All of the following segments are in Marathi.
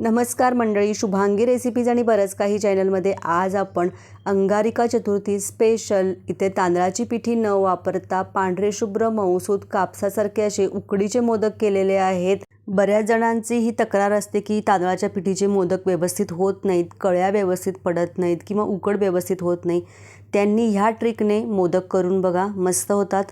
नमस्कार मंडळी शुभांगी रेसिपीज आणि बरंच काही चॅनलमध्ये आज आपण अंगारिका चतुर्थी स्पेशल इथे तांदळाची पिठी न वापरता पांढरे शुभ्र मऊसूद कापसासारखे असे उकडीचे मोदक केलेले आहेत. बऱ्याच जणांची ही तक्रार असते की तांदळाच्या पिठीचे मोदक व्यवस्थित होत नाहीत कळ्या व्यवस्थित पडत नाहीत किंवा उकड व्यवस्थित होत नाही. त्यांनी ह्या ट्रिकने मोदक करून बघा मस्त होतात.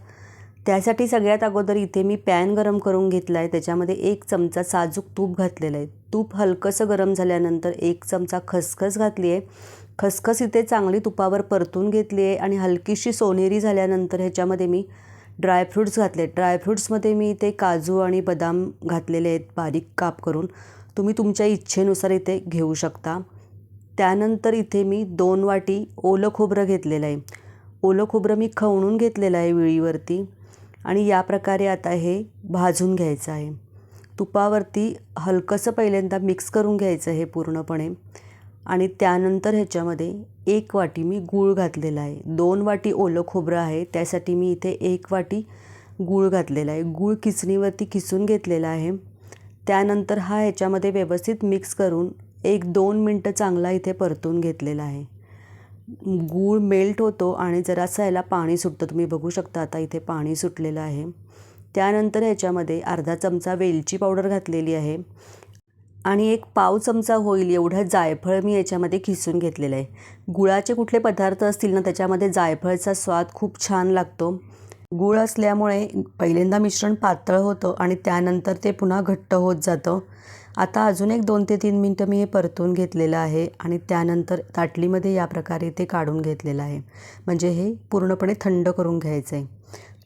त्यासाठी सगळ्यात अगोदर इथे मी पॅन गरम करून घेतला आहे त्याच्यामध्ये एक चमचा साजूक तूप घातलेलं आहे. तूप हलकंसं गरम झाल्यानंतर एक चमचा खसखस घातली आहे खसखस इथे चांगली तुपावर परतून घेतली आहे आणि हलकीशी सोनेरी झाल्यानंतर ह्याच्यामध्ये मी ड्रायफ्रूट्स घातले ड्रायफ्रूट्समध्ये मी इथे काजू आणि बदाम घातलेले आहेत बारीक काप करून. तुम्ही तुमच्या इच्छेनुसार इथे घेऊ शकता. त्यानंतर इथे मी दोन वाटी ओलं खोबरं घेतलेलं आहे. ओलं खोबरं मी खवणून घेतलेलं आहे विळीवरती. आणि या प्रकारे आता हे भाजून घ्यायचं आहे. तुपावरती हलकंसं पहिल्यांदा मिक्स करून घ्यायचं हे पूर्णपणे. आणि त्यानंतर ह्याच्यामध्ये एक वाटी मी गूळ घातलेला आहे. दोन वाटी ओलं खोबरं आहे त्यासाठी मी इथे एक वाटी गूळ घातलेला आहे. गूळ किसणीवरती किसून घेतलेला आहे. त्यानंतर हा ह्याच्यामध्ये व्यवस्थित मिक्स करून एक दोन मिनटं चांगला इथे परतून घेतलेला आहे. गूळ मेल्ट होतो आणि जरासं याला पाणी सुटतं. तुम्ही बघू शकता आता इथे पाणी सुटलेलं आहे. त्यानंतर ह्याच्यामध्ये अर्धा चमचा वेलची पावडर घातलेली आहे. आणि एक पाव चमचा होईल एवढं जायफळ मी याच्यामध्ये खिसून घेतलेलं आहे. गुळाचे कुठले पदार्थ असतील ना त्याच्यामध्ये जायफळचा स्वाद खूप छान लागतो. गूळ असल्यामुळे पहिल्यांदा मिश्रण पातळ होतं आणि त्यानंतर ते पुन्हा घट्ट होत जातं. आता अजून एक दोन ते तीन मिनटं मी हे परतून घेतलेलं आहे आणि त्यानंतर ताटलीमध्ये या प्रकारे ते काढून घेतलेलं आहे. म्हणजे हे पूर्णपणे थंड करून घ्यायचं आहे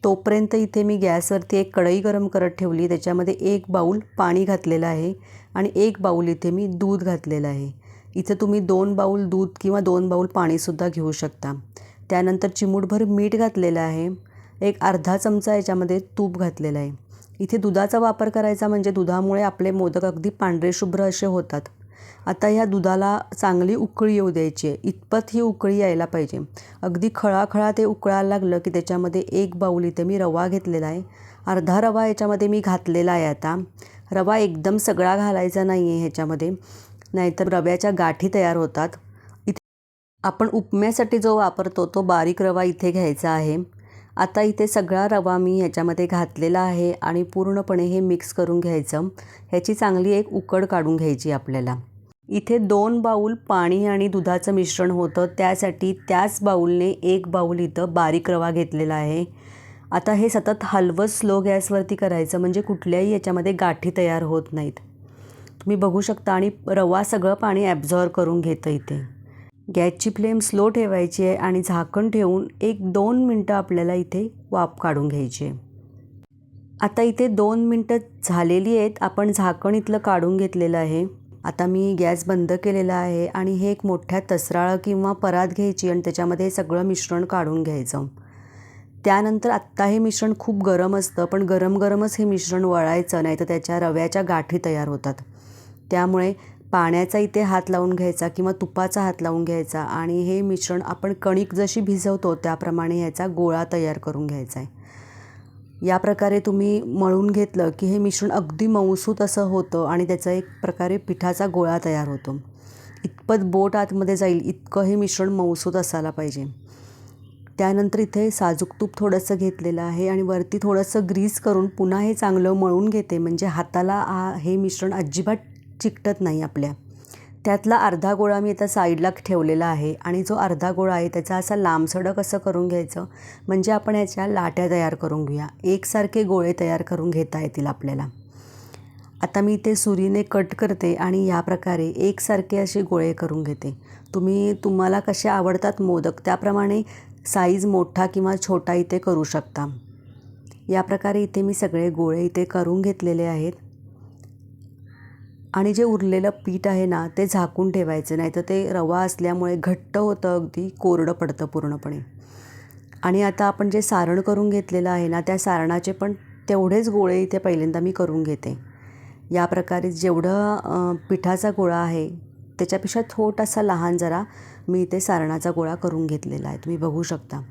तोपर्यंत इथे मी गॅसवरती एक कढई गरम करत ठेवली. त्याच्यामध्ये एक बाऊल पाणी घातलेलं आहे आणि एक बाऊल इथे मी दूध घातलेलं आहे. इथं तुम्ही दोन बाऊल दूध किंवा दोन बाऊल पाणीसुद्धा घेऊ शकता. त्यानंतर चिमूटभर मीठ घातलेलं आहे. एक अर्धा चमचा याच्यामध्ये तूप घातलेलं आहे. इथे दुधाचा वापर करायचा म्हणजे दुधामुळे आपले मोदक अगदी पांढरे शुभ्र असे होतात. आता ह्या दुधाला चांगली उकळी येऊ द्यायची आहे. इतपत ही उकळी यायला पाहिजे. अगदी खळाखळा ते उकळायला लागलं की त्याच्यामध्ये एक बाऊल इथे मी रवा घेतलेला आहे. अर्धा रवा याच्यामध्ये मी घातलेला आहे आता. रवा एकदम सगळा घालायचा नाही आहे ह्याच्यामध्ये. नाहीतर रव्याच्या गाठी तयार होतात. इथे आपण उपम्यासाठी जो वापरतो तो बारीक रवा इथे घ्यायचा आहे. आता इथे सगळा रवा मी ह्याच्यामध्ये घातलेला आहे आणि पूर्णपणे हे मिक्स करून घ्यायचं. ह्याची चांगली एक उकड काढून घ्यायची आपल्याला. इथे दोन बाऊल पाणी आणि दुधाचं मिश्रण होतं. त्यासाठी त्याच बाऊलने एक बाऊल इथं बारीक रवा घेतलेला आहे. आता हे सतत हलवं स्लो गॅसवरती करायचं म्हणजे कुठल्याही याच्यामध्ये गाठी तयार होत नाहीत. तुम्ही बघू शकता आणि रवा सगळं पाणी ॲब्झॉर्व करून घेतं इथे. गॅसची फ्लेम स्लो ठेवायची आहे आणि झाकण ठेवून एक दोन मिनटं आपल्याला इथे वाफ काढून घ्यायची आहे. आता इथे दोन मिनटं झालेली आहेत. आपण झाकण इथलं काढून घेतलेलं आहे. आता मी गॅस बंद केलेला आहे आणि हे एक मोठ्या तसराळं किंवा परात घ्यायची आणि त्याच्यामध्ये हे सगळं मिश्रण काढून घ्यायचं. त्यानंतर आत्ता हे मिश्रण खूप गरम असतं पण गरम गरमच हे मिश्रण वळायचं नाही तर त्याच्या रव्याच्या गाठी तयार होतात. त्यामुळे पाण्याचा इथे हात लावून घ्यायचा किंवा तुपाचा हात लावून घ्यायचा आणि हे मिश्रण आपण कणिक जशी भिजवतो त्याप्रमाणे ह्याचा गोळा तयार करून घ्यायचा आहे. या प्रकारे तुम्ही मळून घेतलं की हे मिश्रण अगदी मऊसूत असं होतं आणि त्याचा एक प्रकारे पिठाचा गोळा तयार होतो. इतपत बोट आतमध्ये जाईल इतकं हे मिश्रण मऊसूत असायला पाहिजे. त्यानंतर इथे साजूक तूप थोडंसं घेतलेलं आहे आणि वरती थोडंसं ग्रीस करून पुन्हा हे चांगलं मळून घेते. म्हणजे हाताला आ हे मिश्रण अजिबात चिकटत नाही आपल्या. त्यातला अर्धा गोळा मी आता साईडला ठेवलेला आहे आणि जो अर्धा गोळा आहे त्याचा असा लांबसडक असं करून घ्यायचं म्हणजे आपण याच्या लाट्या तयार करून घेऊया. एकसारखे गोळे तयार करून घेता येतील आपल्याला. आता मी ते सुरीने कट करते आणि या प्रकारे एकसारखे असे गोळे करून घेते. तुम्ही तुम्हाला कसे आवडतात मोदक त्याप्रमाणे साईज मोठा किंवा छोटा इथे करू शकता. या प्रकारे इथे मी सगळे गोळे इथे करून घेतलेले आहेत. आणि जे उरलेलं पीठ आहे ना ते झाकून ठेवायचं. नाही तर ते रवा असल्यामुळे घट्ट होतं अगदी कोरडं पडतं पूर्णपणे. आणि आता आपण जे सारण करून घेतलेलं आहे ना त्या सारणाचे पण तेवढेच गोळे इथे पहिल्यांदा मी करून घेते. या प्रकारे जेवढं पिठाचा गोळा आहे त्याच्यापेक्षा थोटासा लहान जरा मी इथे सारणाचा गोळा करून घेतलेला आहे. तुम्ही बघू शकता.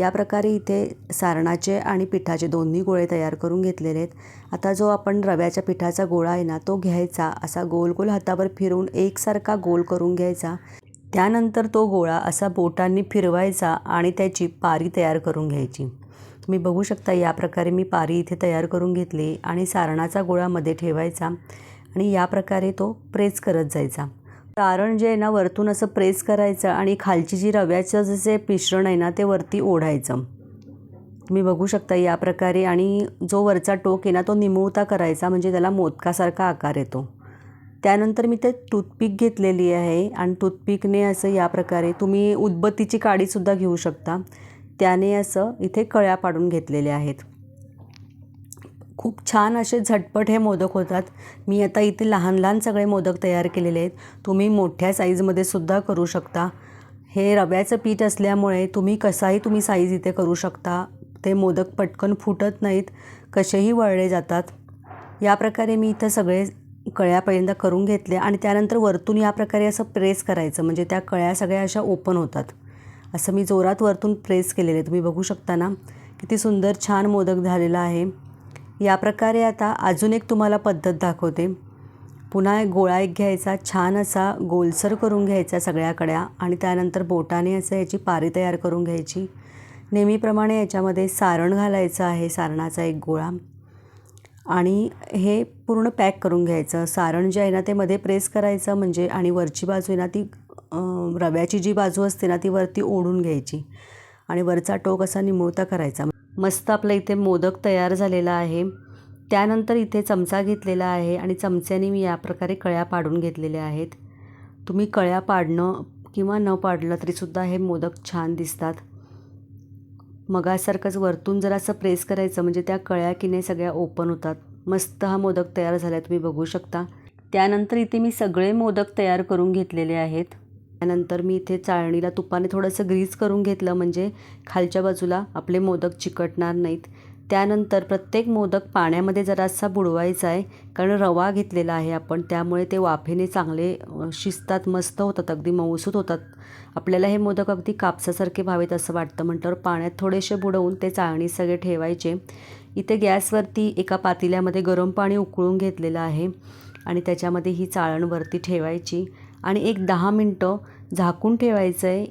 या प्रकारे इथे सारणाचे आणि पिठाचे दोन्ही गोळे तयार करून घेतलेले आहेत. आता जो आपण रव्याच्या पिठाचा गोळा आहे ना तो घ्यायचा. असा गोल गोल हातावर फिरवून एकसारखा गोल करून घ्यायचा. त्यानंतर तो गोळा असा बोटांनी फिरवायचा आणि त्याची पारी तयार करून घ्यायची. तुम्ही बघू शकता या प्रकारे मी पारी इथे तयार करून घेतली आणि सारणाचा गोळा मध्ये ठेवायचा आणि या प्रकारे तो प्रेस करत जायचा. तारण जे आहे ना वरतून असं प्रेस करायचं आणि खालची जी रव्याचं जसे मिश्रण आहे ना ते वरती ओढायचं. तुम्ही बघू शकता या प्रकारे आणि जो वरचा टोक आहे ना तो निमुळता करायचा म्हणजे त्याला मोदकासारखा आकार येतो. त्यानंतर मी ते टूथपिक घेतलेली आहे आणि टूथपिकने असं या प्रकारे तुम्ही उदबत्तीची काडीसुद्धा घेऊ शकता. त्याने असं इथे कळ्या पाडून घेतलेल्या आहेत. खूप छान असे झटपट हे मोदक होतात. मी आता इथे लहान लहान सगळे मोदक तयार केलेले आहेत. तुम्ही मोठ्या साईजमध्ये सुद्धा करू शकता. हे रव्याचं पीठ असल्यामुळे तुम्ही कसाही तुम्ही साईज इथे करू शकता. ते मोदक पटकन फुटत नाहीत. कसेही वळले जातात. या प्रकारे मी इथं सगळे कळ्यापर्यंत करून घेतले आणि त्यानंतर वरतून या प्रकारे असं प्रेस करायचं. म्हणजे त्या कळ्या सगळ्या अशा ओपन होतात. असं मी जोरात वरतून प्रेस केलेले तुम्ही बघू शकता ना. किती सुंदर छान मोदक झालेला आहे. या प्रकारे आता अजून एक तुम्हाला पद्धत दाखवते. पुन्हा एक गोळा एक घ्यायचा छान असा गोलसर करून घ्यायचा सगळ्याकड्या आणि त्यानंतर बोटाने असं याची पारी तयार करून घ्यायची. नेहमीप्रमाणे याच्यामध्ये सारण घालायचं आहे सारणाचा एक गोळा. आणि हे पूर्ण पॅक करून घ्यायचं. सारण जे आहे ना ते मध्ये प्रेस करायचं म्हणजे आणि वरची बाजू आहे ना ती रव्याची जी बाजू असते ना ती वरती ओढून घ्यायची. आणि वरचा टोक असा निमुळता करायचा. मस्त आपलं इथे मोदक तयार झालेला आहे. त्यानंतर इथे चमचा घेतलेला आहे आणि चमच्याने मी या प्रकारे कळ्या पाडून घेतलेल्या आहेत. तुम्ही कळ्या पाडणं किंवा न पाडलं तरीसुद्धा हे मोदक छान दिसतात. मगासारखंच वरतून जर असं प्रेस करायचं म्हणजे त्या कळ्या किने सगळ्या ओपन होतात. मस्त हा मोदक तयार झाला तुम्ही बघू शकता. त्यानंतर इथे मी सगळे मोदक तयार करून घेतलेले आहेत. त्यानंतर मी इथे चाळणीला तुपाने थोडंसं ग्रीस करून घेतलं म्हणजे खालच्या बाजूला आपले मोदक चिकटणार नाहीत. त्यानंतर प्रत्येक मोदक पाण्यामध्ये जरासा बुडवायचा आहे कारण रवा घेतलेला आहे आपण त्यामुळे ते वाफेने चांगले शिजतात मस्त होतात अगदी मऊसूत होतात. आपल्याला हे मोदक अगदी कापसासारखे व्हावेत असं वाटतं. म्हटल्यावर पाण्यात थोडेसे बुडवून ते चाळणी सगळे ठेवायचे. इथे गॅसवरती एका पातेल्यामध्ये गरम पाणी उकळून घेतलेलं आहे आणि त्याच्यामध्ये ही चाळणवरती ठेवायची. आणि एक दहा मिनटं झाकून ठेवायचं आहे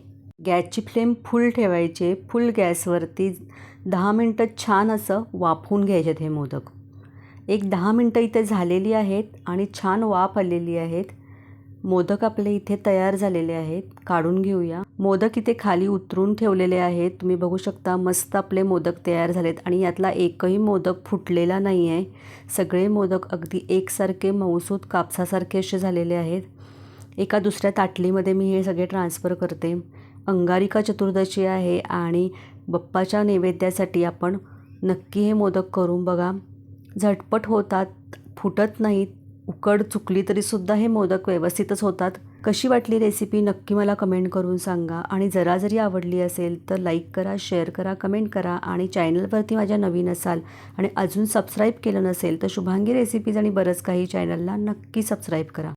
गॅसची फ्लेम फुल ठेवायचे फुल गॅसवरती दहा मिनटं छान असं वाफवून घ्यायचे हे मोदक. एक दहा मिनटं इथे झालेली आहेत आणि छान वाफ आलेली आहेत. मोदक आपले इथे तयार झालेले आहेत. काढून घेऊया. मोदक इथे खाली उतरून ठेवलेले आहेत. तुम्ही बघू शकता मस्त आपले मोदक तयार झालेत आणि यातला एकही मोदक फुटलेला नाही आहे सगळे मोदक अगदी एकसारखे मऊसूत कापसासारखे असे झालेले आहेत. एका दुसऱ्या ताटलीमध्ये मी हे सगळे ट्रान्सफर करते. अंगारिका चतुर्दशी आहे आणि बप्पाच्या नैवेद्यासाठी आपण नक्की हे मोदक करून बघा. झटपट होतात फुटत नाहीत उकड चुकली तरीसुद्धा हे मोदक व्यवस्थितच होतात. कशी वाटली रेसिपी नक्की मला कमेंट करून सांगा. आणि जरा जरी आवडली असेल तर लाईक करा शेअर करा कमेंट करा आणि चॅनलवरती माझ्या नवीन असाल आणि अजून सबस्क्राईब केलं नसेल तर शुभांगी रेसिपीज आणि बरंच काही चॅनलला नक्की सबस्क्राईब करा.